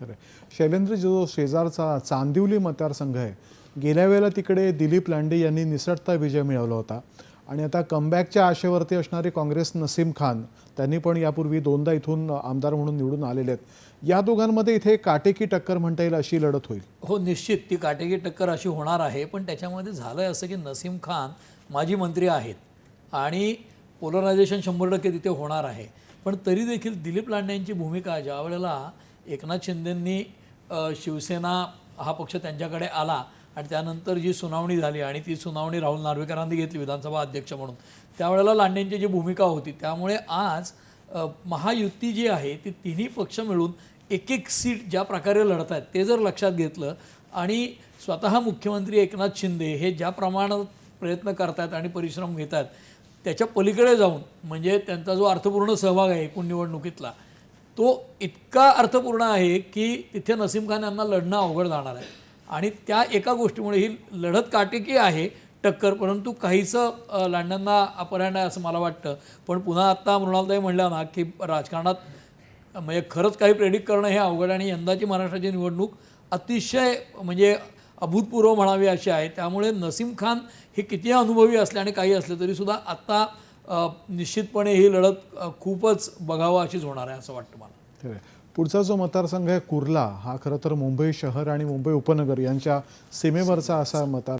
खरं आहे. शैलेंद्र जो शेजारचा चांदिवली मतदारसंघ आहे गेल्या वेळेला तिकडे दिलीप लांडे यांनी निसटता विजय मिळवला होता. आणि आता कमबॅकच्या आशेवरती असणारे काँग्रेस नसीम खान त्यांनी पण यापूर्वी दोनदा इथून आमदार म्हणून निवडून आलेले आहेत. या दोघांमध्ये इथे काटेकी टक्कर म्हणता येईल अशी लढत होईल. हो निश्चित ती काटेकी टक्कर अशी होणार आहे. पण त्याच्यामध्ये झालं आहे असं की नसीम खान माजी मंत्री आहेत आणि पोलरायझेशन शंभर टक्के तिथे होणार आहे. पण तरी देखील दिलीप लांड्यांची भूमिका ज्या वेळेला एकनाथ शिंदेंनी शिवसेना हा पक्ष त्यांच्याकडे आला आणि त्यानंतर जी सुनावणी झाली आणि ती सुनावणी राहुल नार्वेकरांनी घेतली विधानसभा अध्यक्ष म्हणून. त्यावेळेला लांडेंची जी भूमिका होती त्यामुळे आज महायुती जी आहे ती तिन्ही पक्ष मिळून एक एक सीट ज्या प्रकारे लढत आहेत ते जर लक्षात घेतलं आणि स्वतः मुख्यमंत्री एकनाथ शिंदे हे ज्या प्रमाणात प्रयत्न करतात आणि परिश्रम घेतात त्याच्या पलीकडे जाऊन म्हणजे त्यांचा जो अर्थपूर्ण सहभाग आहे एकूण निवडणुकीतला तो इतका अर्थपूर्ण आहे की तिथे नसीम खान यांना लढणं अवघड जाणार आहे. आणि त्या एका गोष्टीमुळे ही लढत काटेकी आहे टक्कर परंतु काहीचं अ, लांड्यांना अपरायण आहे असं मला वाटतं. पण पुन्हा आत्ता मृणालताई म्हणल्या ना की राजकारणात म्हणजे खरंच काही प्रेडिक्ट करणं हे अवघड आणि यंदाची महाराष्ट्राची निवडणूक अतिशय म्हणजे अभूतपूर्व म्हणावी अशी आहे. त्यामुळे नसीम खान हे किती अनुभवी असले आणि काही असले तरीसुद्धा आत्ता निश्चितपणे ही लढत खूपच बघावं अशीच होणार आहे असं वाटतं मला आहे. पुढचा जो मतदारसंघ आहे कुर्ला हा खरं तर मुंबई शहर आणि मुंबई उपनगर यांच्या सीमेवरचा असा मतदार